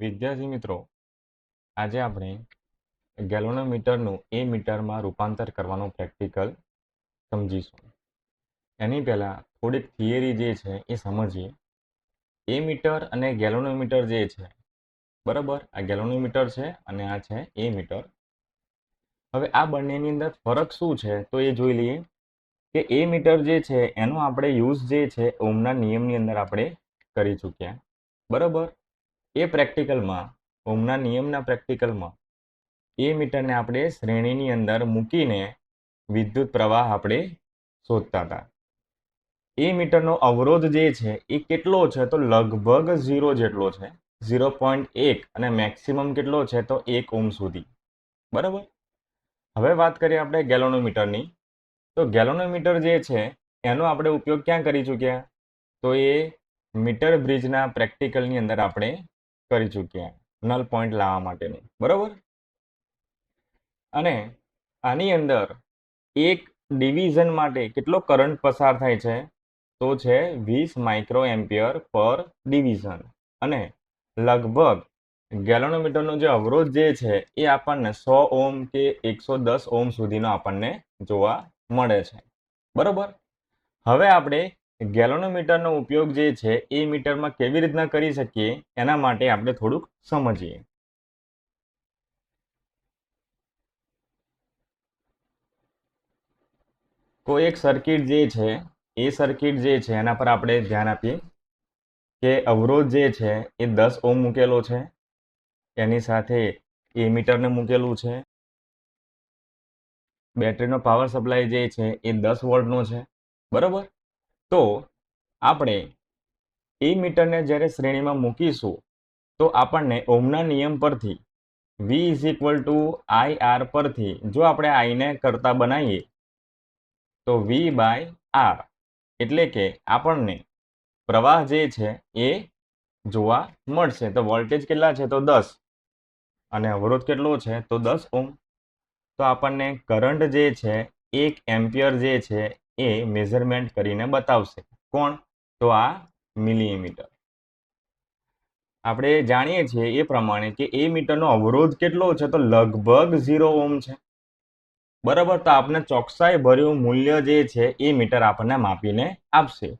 વિદ્યાર્થી મિત્રો, આજે આપણે ગેલોનોમીટરનું એ મીટરમાં રૂપાંતર કરવાનું પ્રેક્ટિકલ સમજીશું. એની પહેલાં થોડીક થિયરી જે છે એ સમજીએ. એ મીટર અને ગેલોનોમીટર જે છે, બરાબર? આ ગેલોનોમીટર છે અને આ છે એ મીટર. હવે આ બંનેની અંદર ફરક શું છે? તો એ જોઈ લઈએ કે એ મીટર જે છે, એનો આપણે યુઝ જે છે ઓમના નિયમની અંદર આપણે કરી ચૂક્યા. બરાબર? એ પ્રેક્ટિકલમાં ઓમના નિયમના પ્રેક્ટિકલમાં એ મીટરને આપણે શ્રેણીની અંદર મૂકીને વિદ્યુત પ્રવાહ આપણે શોધતા હતા. એ મીટરનો અવરોધ જે છે એ કેટલો છે? તો લગભગ ઝીરો જેટલો છે. ઝીરો પોઈન્ટ એક અને મેક્સિમમ કેટલો છે? તો એક ઓમ સુધી. બરાબર? હવે વાત કરીએ આપણે ગેલોનોમીટરની. તો ગેલોનોમીટર જે છે, એનો આપણે ઉપયોગ ક્યાં કરી ચૂક્યા? તો એ મીટર બ્રિજના પ્રેક્ટિકલની અંદર આપણે કરી ચૂક્યા નલ પોઈન્ટ લાવવા માટેનું. બરાબર? અને આની અંદર એક ડિવિઝન માટે કેટલો કરંટ પસાર થાય છે? તો છે વીસ માઇક્રો એમ્પિયર પર ડિવિઝન અને લગભગ ગેલોનોમીટરનો જે અવરોધ જે છે, એ આપણને સો ઓમ કે એકસો દસ ઓમ સુધીનો આપણને જોવા મળે છે. બરોબર? હવે આપણે ગેલોનોમીટરનો ઉપયોગ જે છે એ મીટરમાં કેવી રીતના કરી શકીએ એના માટે આપણે થોડુંક સમજીએ. કોઈ એક સર્કિટ જે છે, એ સર્કિટ જે છે એના પર આપણે ધ્યાન આપીએ કે અવરોધ જે છે એ દસ ઓમ મૂકેલો છે, એની સાથે એ મીટરને મૂકેલું છે. બેટરીનો પાવર સપ્લાય જે છે એ દસ વોલ્ટનો છે, બરાબર? તો આપણે એ મીટરને જ્યારે શ્રેણીમાં મૂકીશું, તો આપણને ઓમના નિયમ પરથી V is equal to I R પરથી જો આપણે આઈને કરતા બનાવીએ, તો વી બાય આર એટલે કે આપણને પ્રવાહ જે છે એ જોવા મળશે. તો વોલ્ટેજ કેટલા છે? તો દસ. અને અવરોધ કેટલો છે? તો દસ ઓમ તો આપણને કરંટ જે છે, એક એમ્પિયર જે છે એ મેઝરમેન્ટ કરીને બતાવશે. કોણ? તો આ મિલીમીટર આપણે જાણીએ છીએ એ પ્રમાણે કે એ મીટરનો અવરોધ કેટલો છે? તો લગભગ ઝીરો ઓમ છે. બરાબર? તો આપણે ચોકસાઈ ભર્યું મૂલ્ય જે છે એ મીટર આપણને માપીને આપશે.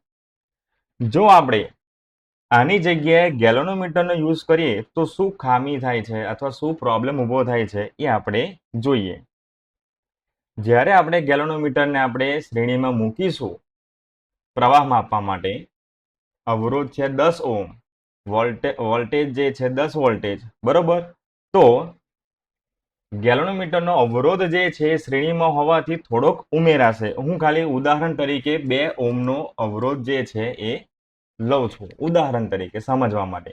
જો આપણે આની જગ્યાએ ગેલોનોમીટરનો યુઝ કરીએ તો શું ખામી થાય છે અથવા શું પ્રોબ્લેમ ઊભો થાય છે એ આપણે જોઈએ. જ્યારે આપણે ગેલોનોમીટરને આપણે શ્રેણીમાં મૂકીશું, પ્રવાહ માપવા માટે અવરોધ છે દસ ઓમ વોલ્ટે, વોલ્ટેજ જે છે દસ વોલ્ટેજ, બરોબર? તો ગેલોનોમીટરનો અવરોધ જે છે શ્રેણીમાં હોવાથી થોડોક ઉમેરાશે. હું ખાલી ઉદાહરણ તરીકે બે ઓમનો અવરોધ જે છે એ લઉં છું, ઉદાહરણ તરીકે સમજવા માટે.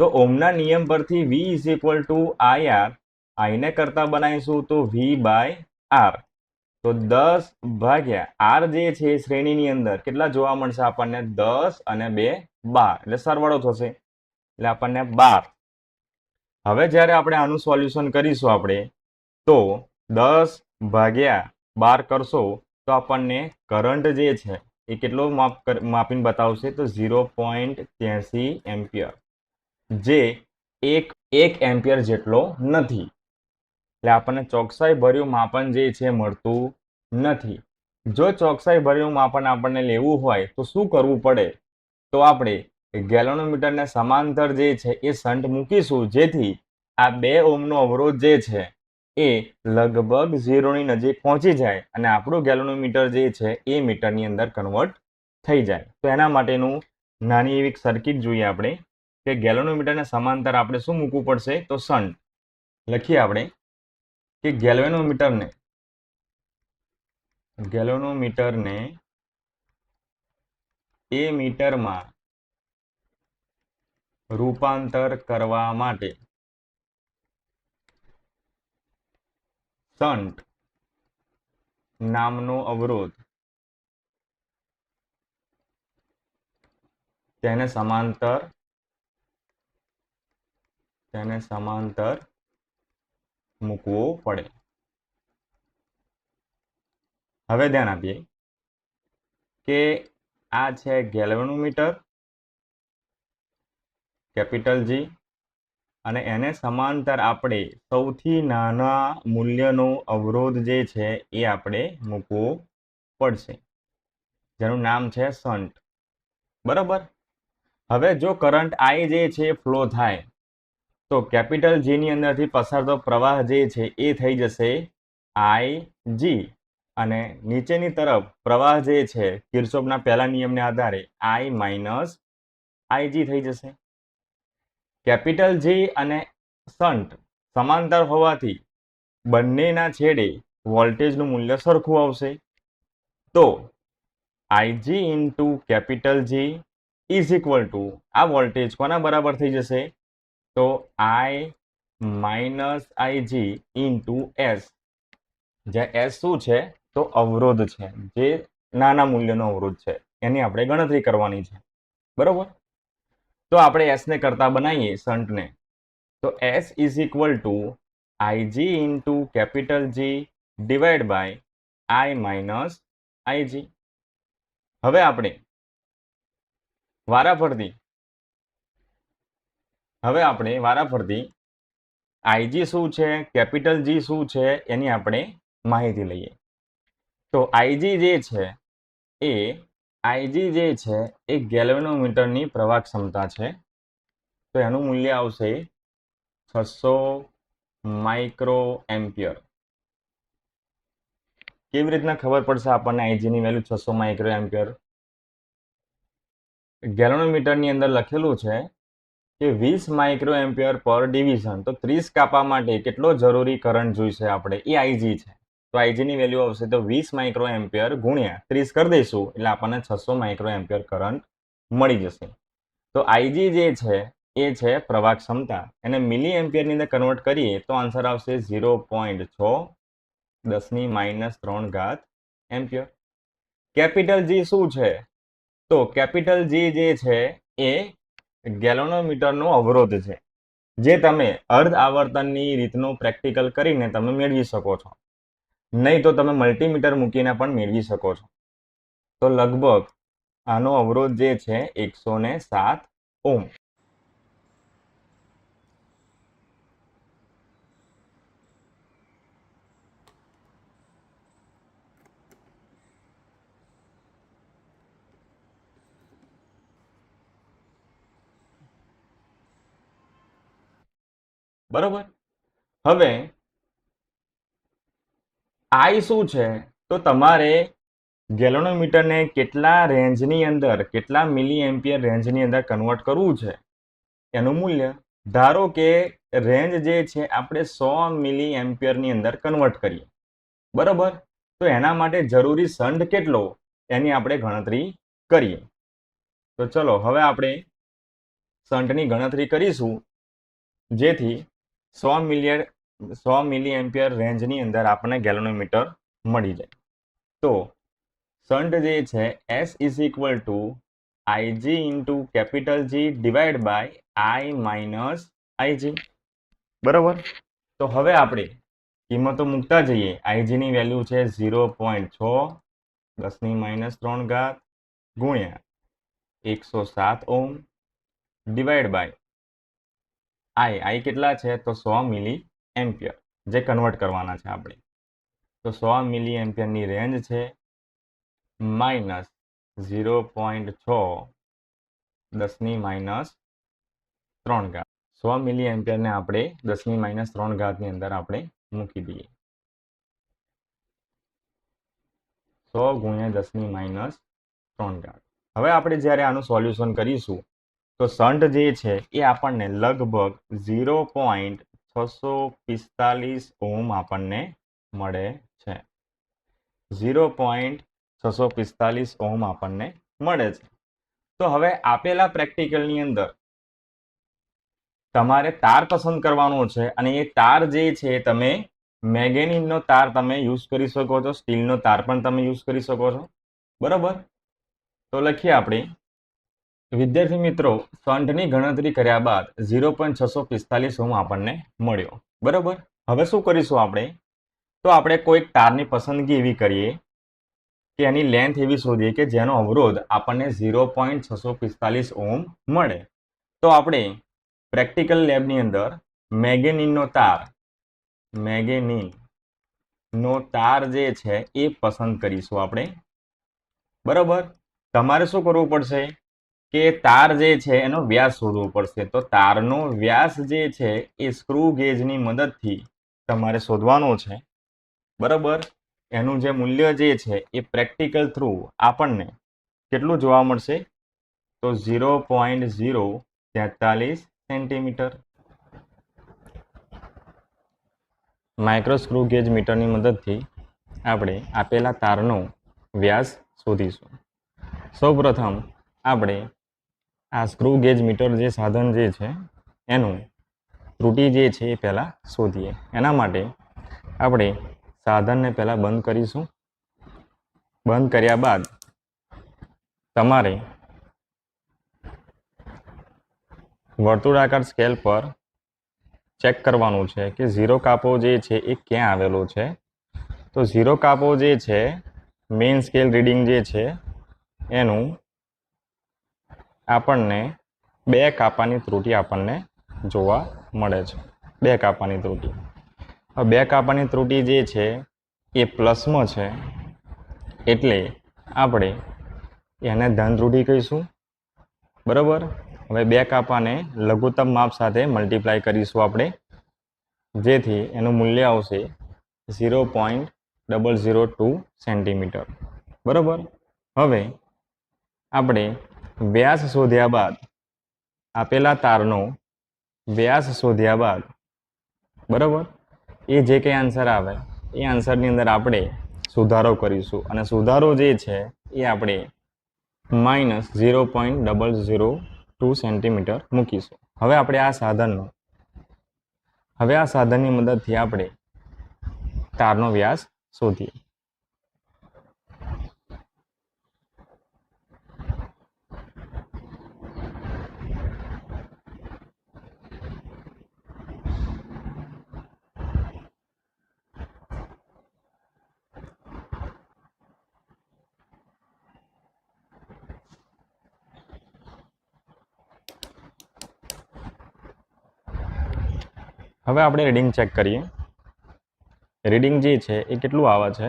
તો ઓમના નિયમ પરથી V is equal to I R આઈને કરતા બનાવીશું તો વી બાય આર. તો દસ ભાગ્યા આર જે છે શ્રેણીની અંદર કેટલા જોવા મળશે આપણને? દસ અને બે બાર. એટલે સરવાળો થશે. એટલે આપણને બાર. હવે જ્યારે આપણે આનું સોલ્યુશન કરીશું આપણે, તો દસ ભાગ્યા બાર કરશો તો આપણને કરંટ જે છે એ કેટલો માપ માપીને બતાવશે? તો ઝીરો પોઈન્ટ ત્યાંસી એમ્પિયર. જે એક એક એમ્પિયર જેટલો નથી. એટલે આપણને ચોકસાઈ ભર્યું માપન જે છે મળતું નથી. જો ચોકસાઈ ભર્યું માપન આપણને લેવું હોય, તો શું કરવું પડે? તો આપણે ગેલોનોમીટરને સમાંતર જે છે એ સંટ મૂકીશું, જેથી આ બે ઓમનો અવરોધ જે છે એ લગભગ ઝીરોની નજીક પહોંચી જાય અને આપણું ગેલોનોમીટર જે છે એ મીટરની અંદર કન્વર્ટ થઈ જાય. તો એના માટેનું નાની એવી સર્કિટ જોઈએ આપણે, કે ગેલોનોમીટરને સમાંતર આપણે શું મૂકવું પડશે? તો સંટ લખીએ આપણે. કે ગેલ્વેનોમીટરને ગેલ્વેનોમીટરને એ મીટરમાં રૂપાંતર કરવા માટે સંટ નામનો અવરોધ તેને સમાંતર તેને સમાંતર મૂકવો પડે. હવે ધ્યાન આપીએ કે આ છે ગેલ્વેનોમીટર કેપિટલ જી અને એને સમાંતર આપણે સૌથી નાના મૂલ્યનો અવરોધ જે છે એ આપણે મૂકવો પડશે. જેનું નામ છે સંટ બરાબર? હવે જો કરંટ આઈ જે છે ફ્લો થાય તો કેપિટલ જીની અંદરથી પસાર તો પ્રવાહ જે છે એ થઈ જશે આઈ જી અને નીચેની તરફ પ્રવાહ જે છે કિર્ચોફના પહેલા નિયમને આધારે આઈ માઇનસ આઈજી થઈ જશે. કેપિટલ જી અને સંટ સમાંતર હોવાથી બંનેના છેડે વોલ્ટેજનું મૂલ્ય સરખું આવશે. તો I g into capital G is equal to આ વોલ્ટેજ કોના બરાબર થઈ જશે? તો I minus I g into S જે એસ શું છે? તો અવરોધ છે. જે નાના મૂલ્યનો અવરોધ છે. એની આપણે ગણતરી કરવાની છે. બરોબર? તો આપણે એસને કરતા બનાવીએ સંટને તો S is equal to I g into capital G divide by I minus I g હવે આપણે વારાફરતી હવે આપણે વારાફરતી આઈજી શું છે, કેપિટલ જી શું છે, એની આપણે માહિતી લઈએ. તો આઈજી જે છે, એ આઈજી જે છે, એ ગેલ્વેનોમીટરની પ્રવાહ ક્ષમતા છે. તો એનું મૂલ્ય આવશે છસો માઇક્રો એમ્પિયર. કેવી રીતના ખબર પડશે આપણને આઈજીની વેલ્યુ છસો માઇક્રો એમ્પિયર? ગેલોનોમીટરની અંદર લખેલું છે કે વીસ માઇક્રો એમ્પિયર પર ડિવિઝન. તો ત્રીસ કાપા માટે કેટલો જરૂરી કરંટ જોઈશે આપણે? એ આઈજી છે. તો આઈજીની વેલ્યુ આવશે તો વીસ માઇક્રો એમ્પિયર ગુણ્યા ત્રીસ કરી દઈશું, એટલે આપણને છસો માઇક્રો એમ્પિયર કરંટ મળી જશે. તો આઈજી જે છે, એ છે પ્રવાહ ક્ષમતા. એને મિલી એમ્પિયરની અંદર કન્વર્ટ કરીએ તો આન્સર આવશે ઝીરો પોઈન્ટ છ દસની માઇનસ ત્રણ ઘાત એમ્પિયર. કેપિટલ જી શું છે? તો કેપિટલ જી જે છે, એ ગેલોનોમીટરનો અવરોધ છે, જે તમે અર્ધ આવર્તનની રીતનું પ્રેક્ટિકલ કરીને તમે મેળવી શકો છો. નહીં તો તમે મલ્ટીમીટર મૂકીને પણ મેળવી શકો છો. તો લગભગ આનો અવરોધ જે છે, એકસો ને સાત ઓમ બરોબર? હવે, આઈ શું છે? તો તમારે ગેલોનોમીટરને કેટલા રેન્જની અંદર, કેટલા મિલી એમ્પિયર રેન્જની અંદર કન્વર્ટ કરવું છે? એનું મૂલ્ય, ધારો કે રેન્જ જે છે, આપણે સો મિલી એમ્પિયરની અંદર કન્વર્ટ કરીએ. બરોબર? તો એના માટે જરૂરી સંડ કેટલો? એની આપણે ગણતરી કરીએ. તો ચલો, હવે આપણે સંટની ગણતરી કરીશું, જેથી સો મિલિયર સો મિલી એમ્પિયર રેન્જની અંદર આપણને ગેલોનોમીટર મળી જાય. તો સંટ જે છે S is equal to I g into capital G divide by I minus I g બરાબર? તો હવે આપણે કિંમતો મૂકતા જઈએ. આઈજીની વેલ્યુ છે ઝીરો પોઈન્ટ છ દસની માઇનસ ત્રણ ઘાત ગુણ્યા એકસો સાત ઓમ ડિવાઈડ બાય આઈ આઈ કેટલા છે? તો સો મિલી એમ્પિયર, જે કન્વર્ટ કરવાના છે આપણે. તો સો મિલી એમ્પિયરની રેન્જ છે માઇનસ ઝીરો પોઈન્ટ છ દસની માઇનસ ત્રણ ઘાત. સો મિલી એમ્પિયરને આપણે દસની માઇનસ ત્રણ ઘાતની અંદર આપણે મૂકી દઈએ. સો ગુણ્યા દસની માઇનસ ત્રણ ઘાત. હવે આપણે જ્યારે આનું સોલ્યુશન કરીશું તો સંટ જે છે, એ આપણને લગભગ ઝીરો પોઈન્ટ છસો પિસ્તાલીસ ઓમ આપણને મળે છે. ઝીરો પોઈન્ટ છસો પિસ્તાલીસ ઓમ આપણને મળે છે. તો હવે આપેલા પ્રેક્ટિકલની અંદર તમારે તાર પસંદ કરવાનો છે અને એ તાર જે છે તમે મેગેનિનનો તાર તમે યુઝ કરી શકો છો, સ્ટીલનો તાર પણ તમે યુઝ કરી શકો છો. બરાબર? તો લખીએ આપણે. વિદ્યાર્થી મિત્રો સંટની ગણતરી કર્યા બાદ ઝીરો પોઈન્ટ છસો પિસ્તાલીસ ઓમ આપણને મળ્યો. બરાબર? હવે શું કરીશું આપણે? તો આપણે કોઈક તારની પસંદગી એવી કરીએ કે એની લેન્થ એવી શોધીએ કે જેનો અવરોધ આપણને ઝીરો પોઈન્ટ છસો પિસ્તાલીસ ઓમ મળે. તો આપણે પ્રેક્ટિકલ લેબની અંદર મેગેનિનનો તાર મેગેનિનનો તાર જે છે એ પસંદ કરીશું આપણે. બરાબર? તમારે શું કરવું પડશે? કે તાર જે છે એનો વ્યાસ શોધવો પડશે. તો તારનો વ્યાસ જે છે એ સ્ક્રૂ ગેજની મદદથી તમારે શોધવાનો છે. બરાબર? એનું જે મૂલ્ય જે છે એ પ્રેક્ટિકલ થ્રુ આપણને કેટલું જોવા મળશે? તો ઝીરો પોઈન્ટ ઝીરો તેતાલીસ સેન્ટીમીટર. માઇક્રો ગેજ મીટરની મદદથી આપણે આપેલા તારનો વ્યાસ શોધીશું. સૌપ્રથમ આપણે આ સ્ક્રૂ ગેજ મીટર જે સાધન જે છે, એનું ત્રુટી જે છે એ પહેલાં શોધીએ. એના માટે આપણે સાધનને પહેલાં બંધ કરીશું. બંધ કર્યા બાદ તમારે વર્તુળાકાર સ્કેલ પર ચેક કરવાનું છે કે ઝીરો કાપો જે છે એ ક્યાં આવેલો છે. તો ઝીરો કાપો જે છે મેઇન સ્કેલ રીડિંગ જે છે, એનું આપણને બે કાપાની ત્રુટી આપણને જોવા મળે છે. બે કાપાની ત્રુટી. હવે બે કાપાની ત્રુટી જે છે, એ પ્લસમાં છે. એટલે આપણે એને ધન ત્રુટી કહીશું. બરાબર? હવે બે કાપાને લઘુત્તમ માપ સાથે મલ્ટીપ્લાય કરીશું આપણે. જેથી એનું મૂલ્ય આવશે zero point double zero two centimetre. બરાબર? હવે આપણે વ્યાસ શોધ્યા બાદ આપેલા તારનો વ્યાસ શોધ્યા બાદ, બરાબર? એ જે કંઈ આન્સર આવે, એ આન્સરની અંદર આપણે સુધારો કરીશું. અને સુધારો જે છે, એ આપણે minus zero point double zero two centimetre મૂકીશું. હવે આપણે આ સાધનનો, હવે આ સાધનની મદદથી આપણે તારનો વ્યાસ શોધીએ. હવે આપણે રીડિંગ ચેક કરીએ. રીડિંગ જે છે એ કેટલું આવે છે?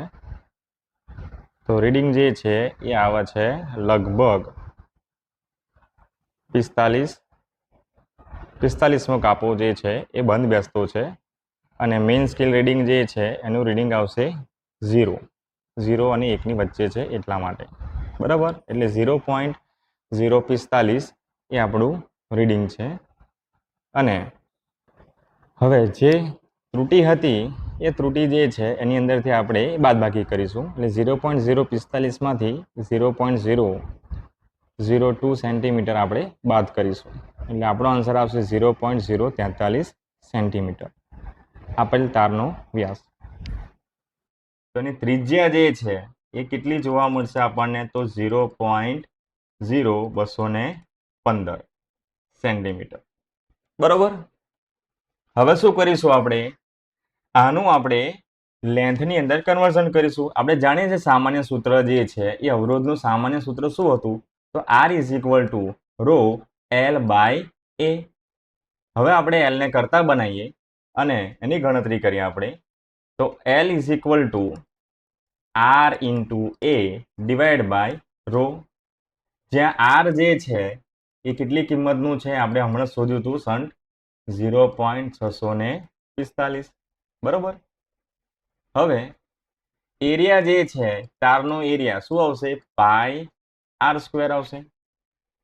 તો રીડિંગ જે છે એ આવે છે લગભગ પિસ્તાલીસ. પિસ્તાલીસમો કાપો જે છે એ બંધ બેસતો છે. અને મેઇન સ્કેલ રીડિંગ જે છે એનું રીડિંગ આવશે ઝીરો ઝીરો અને એકની વચ્ચે છે એટલા માટે. બરાબર? એટલે ઝીરો પોઈન્ટ ઝીરો પિસ્તાલીસ એ આપણું રીડિંગ છે. અને હવે જે ત્રુટી હતી, એ ત્રુટી જે છે, એની અંદરથી આપણે બાદબાકી કરીશું. એટલે zero point zero પિસ્તાલીસમાંથી zero point zero zero two centimetre આપણે બાદ કરીશું. એટલે આપણો આન્સર આવશે ઝીરો પોઈન્ટ ઝીરો તેતાલીસ સેન્ટીમીટર. આપેલ તારનો વ્યાસ. તો એની ત્રિજ્યા જે છે, એ કેટલી જોવા મળશે આપણને? તો ઝીરો પોઈન્ટ ઝીરો બસો પંદર સેન્ટીમીટર. બરોબર? હવે શું કરીશું આપણે? આનું આપણે લેન્થની અંદર કન્વર્ઝન કરીશું. આપણે જાણીએ છીએ સામાન્ય સૂત્ર જે છે, એ અવરોધનું સામાન્ય સૂત્ર શું હતું? તો R is equal to rho L by A હવે આપણે એલને કરતા બનાવીએ અને એની ગણતરી કરીએ આપણે. તો L is equal to R into A divide by rho જ્યાં આર જે છે, એ કેટલી કિંમતનું છે? આપણે હમણાં શોધ્યું હતું સંટ ઝીરો પોઈન્ટ છસો ને પિસ્તાલીસ. બરોબર? હવે એરિયા જે છે, તારનો એરિયા શું આવશે? પાય આર સ્ક્વેર આવશે.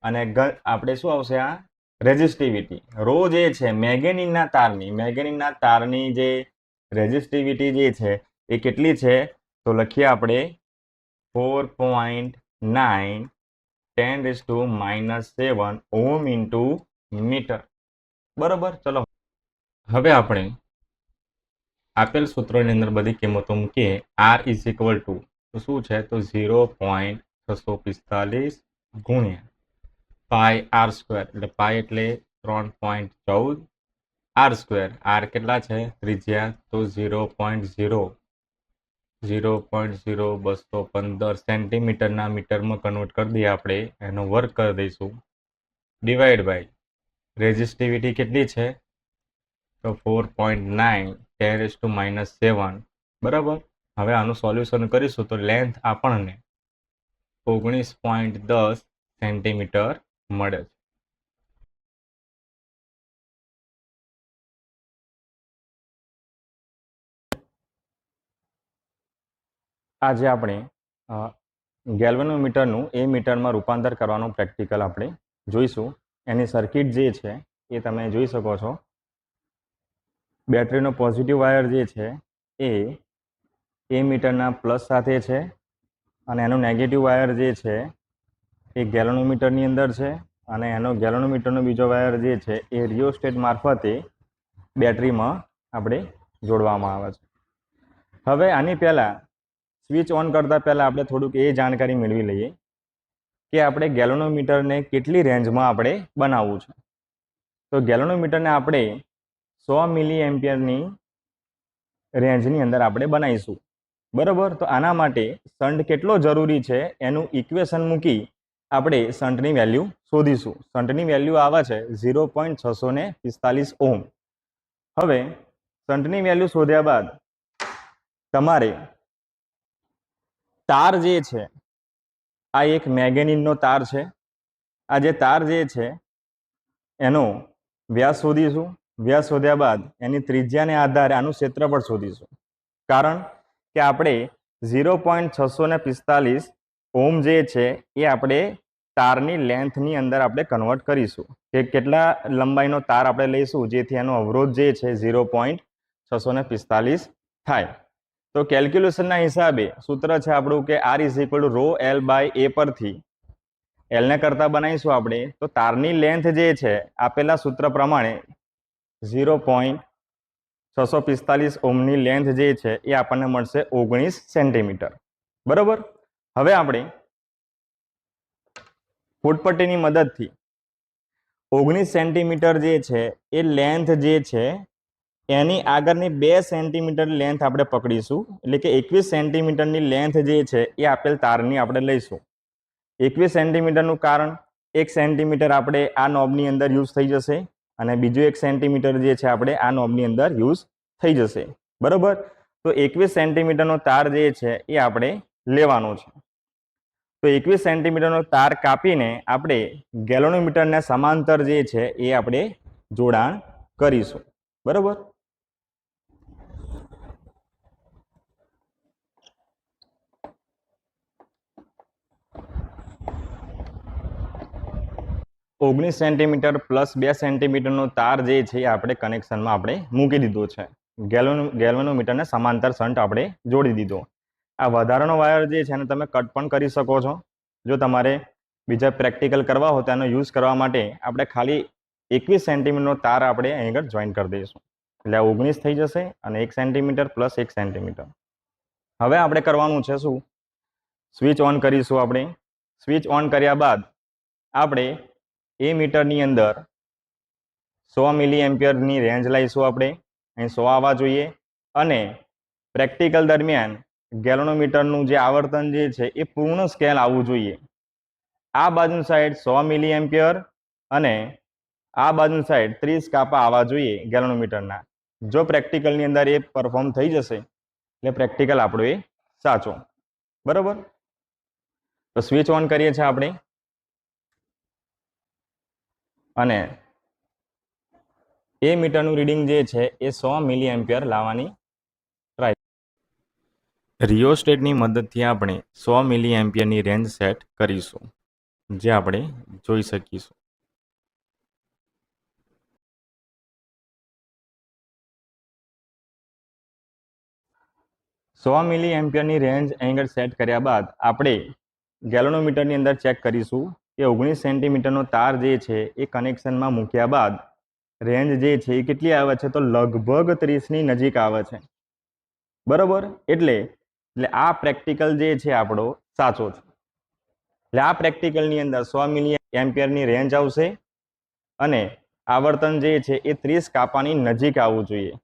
અને આપણે શું આવશે આ? રેઝિસ્ટિવિટી. રો જે છે, મેગેનિનના તારની મેગેનિનના તારની જે રેઝિસ્ટિવિટી જે છે, એ કેટલી છે? તો લખીએ આપણે four point nine ten raise to minus seven ohm into metre. બરોબર, ચલો. હવે આપણે આપેલ સૂત્રોની અંદર બધી કિંમતો મૂકીએ. આર ઇઝ ઇક્વલ ટુ શું છે? તો ઝીરો પોઈન્ટ છસો પિસ્તાલીસ ગુણ્યા પાય આર સ્ક્વેર એટલે પાય એટલે ત્રણ પોઈન્ટ ચૌદ આર સ્ક્વેર આર કેટલા છે? ત્રિજ્યા, તો zero point zero zero point zero બસો પંદર સેન્ટીમીટરના મીટરમાં કન્વર્ટ કરી દઈએ આપણે. એનો વર્ક કરી દઈશું. ડિવાઈડ બાય રેઝિસ્ટિવિટી કેટલી છે? તો ફોર પોઈન્ટ નાઇન ટેન એસ ટુ માઇનસ સેવન બરાબર? હવે આનું સોલ્યુશન કરીશું તો લેન્થ આપણને ઓગણીસ પોઈન્ટ દસ સેન્ટીમીટર મળે છે. આજે આપણે ગેલ્વેનોમીટરનું એ મીટરમાં રૂપાંતર કરવાનું પ્રેક્ટિકલ આપણે જોઈશું. એની સર્કિટ જે છે, એ તમે જોઈ શકો છો. બેટરીનો પોઝિટિવ વાયર જે છે, એ એ મીટરના પ્લસ સાથે છે અને એનો નેગેટિવ વાયર જે છે, એ ગેલોનોમીટરની અંદર છે અને એનો ગેલોનોમીટરનો બીજો વાયર જે છે, એ રિયોસ્ટેટ મારફતે બેટરીમાં આપણે જોડવામાં આવે છે. હવે આની પહેલાં સ્વિચ ઓન કરતાં પહેલાં આપણે થોડુંક એ જાણકારી મેળવી લઈએ કે આપણે ગેલોનોમીટરને કેટલી રેન્જમાં આપણે બનાવવું છે? તો ગેલોનોમીટરને આપણે સો મિલી એમ્પિયરની રેન્જની અંદર આપણે બનાવીશું. બરાબર? તો આના માટે સંટ કેટલો જરૂરી છે? એનું ઇક્વેશન મૂકી આપણે સંટની વેલ્યુ શોધીશું. સંટની વેલ્યુ આવે છે, ઝીરો પોઈન્ટ છસો ને પિસ્તાલીસ ઓમ હવે સંટની વેલ્યુ શોધ્યા બાદ તમારે તાર જે છે આ એક મેગેનિનનો તાર છે. આ જે તાર જે છે, એનો વ્યાસ શોધીશું. વ્યાસ શોધ્યા બાદ એની ત્રિજ્યાને આધારે આનું ક્ષેત્રફળ શોધીશું. કારણ કે આપણે ઝીરો પોઈન્ટ છસો ને પિસ્તાલીસ ઓમ જે છે, એ આપણે તારની લેન્થની અંદર આપણે કન્વર્ટ કરીશું. કે કેટલા લંબાઈનો તાર આપણે લઈશું, જેથી એનો અવરોધ જે છે, ઝીરો પોઈન્ટ છસો પિસ્તાલીસ થાય. તો કેલ્ક્યુલેશનના હિસાબે સૂત્ર છે આપણું કે R is equal rho L by A પરથી. એલને કરતા બનાવીશું આપણે. તો તારની લેન્થ જે છે, આપેલા સૂત્ર પ્રમાણે ઝીરો પોઈન્ટ છસો પિસ્તાલીસ ઓમની લેન્થ જે છે, એ આપણને મળશે ઓગણીસ સેન્ટીમીટર બરાબર? હવે આપણે ફૂટપટ્ટીની મદદથી ઓગણીસ સેન્ટીમીટર જે છે, એ લેન્થ જે છે એની આગળની બે સેન્ટીમીટર લેન્થ આપણે પકડીશું. એટલે કે એકવીસ સેન્ટીમીટરની લેન્થ જે છે, એ આપેલ તારની આપણે લઈશું. એકવીસ સેન્ટીમીટરનું કારણ, એક સેન્ટીમીટર આપણે આ નોબની અંદર યુઝ થઈ જશે અને બીજું એક સેન્ટીમીટર જે છે આપણે આ નોબની અંદર યુઝ થઈ જશે. બરાબર? તો એકવીસ સેન્ટીમીટરનો તાર જે છે, એ આપણે લેવાનો છે. તો એકવીસ સેન્ટીમીટરનો તાર કાપીને આપણે ગેલોનોમીટરને સમાંતર જે છે, એ આપણે જોડાણ કરીશું. બરાબર? ઓગણીસ સેન્ટીમીટર પ્લસ બે સેન્ટીમીટરનો તાર જે છે એ આપણે કનેક્શનમાં આપણે મૂકી દીધો છે. ગેલોનો ગેલ્વેનોમીટરને સમાંતર સંટ આપણે જોડી દીધો. આ વધારાનો વાયર જે છે એને તમે કટ પણ કરી શકો છો. જો તમારે બીજા પ્રેક્ટિકલ કરવા હોય તો એનો યુઝ કરવા માટે આપણે ખાલી એકવીસ સેન્ટીમીટરનો તાર આપણે અહીં આગળ જોઈન કરી દઈશું. એટલે આ ઓગણીસ થઈ જશે અને એક સેન્ટીમીટર પ્લસ એક સેન્ટીમીટર. હવે આપણે કરવાનું છે શું? સ્વિચ ઓન કરીશું આપણે. સ્વિચ ઓન કર્યા બાદ આપણે એ મીટરની અંદર સો મિલી એમ્પિયરની રેન્જ લઈશું આપણે. અહીં સો આવવા જોઈએ. અને પ્રેક્ટિકલ દરમિયાન ગેલોનોમીટરનું જે આવર્તન જે છે એ પૂર્ણ સ્કેલ આવવું જોઈએ. આ બાજુ સાઈડ સો મિલી એમ્પિયર અને આ બાજુ સાઈડ ત્રીસ કાપા આવવા જોઈએ ગેલોનોમીટરના. જો પ્રેક્ટિકલની અંદર એ પરફોર્મ થઈ જશે, એટલે પ્રેક્ટિકલ આપણો એ સાચો. બરાબર? તો સ્વિચ ઓન કરીએ છીએ આપણે. અને એ મીટરનું રીડિંગ જે છે એ સો મિલી એમ્પિયર લાવવાની ટ્રાય રિયોસ્ટેટની મદદથી આપણે સો મિલી એમ્પિયરની રેન્જ સેટ કરીશું, જે આપણે જોઈ શકીશું. સો મિલી એમ્પિયરની રેન્જ અહીં સેટ કર્યા બાદ આપણે ગેલોનોમીટરની અંદર ચેક કરીશું. કે ઓગણીસ સેન્ટીમીટરનો તાર જે છે એ કનેક્શનમાં મૂક્યા બાદ રેન્જ જે છે એ કેટલી આવે છે? તો લગભગ ત્રીસની નજીક આવે છે. બરાબર? એટલે એટલે આ પ્રેક્ટિકલ જે છે આપણો સાચો છે. એટલે આ પ્રેક્ટિકલની અંદર સો મિલિયન એમ્પિયરની રેન્જ આવશે અને આવર્તન જે છે એ ત્રીસ કાપાની નજીક આવવું જોઈએ.